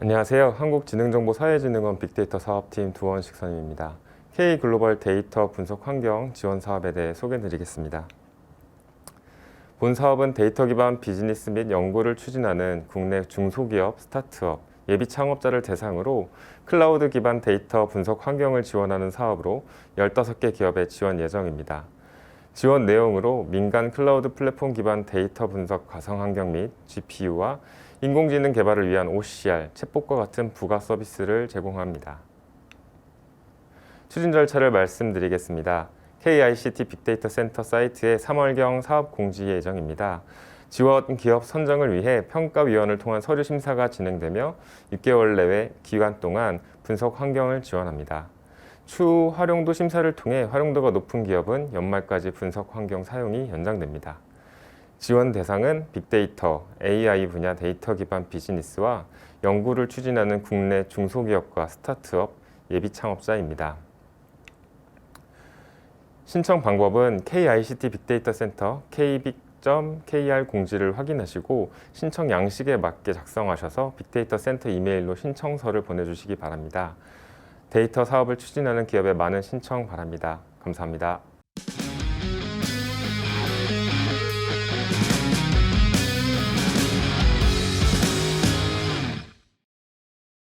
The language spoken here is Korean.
안녕하세요. 한국지능정보사회진흥원 빅데이터 사업팀 두원 식 선임입니다. K글로벌 데이터 분석 환경 지원 사업에 대해 소개드리겠습니다. 본 사업은 데이터 기반 비즈니스 및 연구를 추진하는 국내 중소기업, 스타트업, 예비 창업자를 대상으로 클라우드 기반 데이터 분석 환경을 지원하는 사업으로 15개 기업에 지원 예정입니다. 지원 내용으로 민간 클라우드 플랫폼 기반 데이터 분석 가상 환경 및 GPU와 인공지능 개발을 위한 OCR, 챗봇과 같은 부가 서비스를 제공합니다. 추진 절차를 말씀드리겠습니다. KICT 빅데이터 센터 사이트에 3월경 사업 공지 예정입니다. 지원 기업 선정을 위해 평가위원을 통한 서류 심사가 진행되며 6개월 내외 기간 동안 분석 환경을 지원합니다. 추후 활용도 심사를 통해 활용도가 높은 기업은 연말까지 분석 환경 사용이 연장됩니다. 지원 대상은 빅데이터, AI 분야 데이터 기반 비즈니스와 연구를 추진하는 국내 중소기업과 스타트업, 예비 창업자입니다. 신청 방법은 KICT 빅데이터 센터 k빅.kr 공지를 확인하시고 신청 양식에 맞게 작성하셔서 빅데이터 센터 이메일로 신청서를 보내주시기 바랍니다. 데이터 사업을 추진하는 기업에 많은 신청 바랍니다. 감사합니다.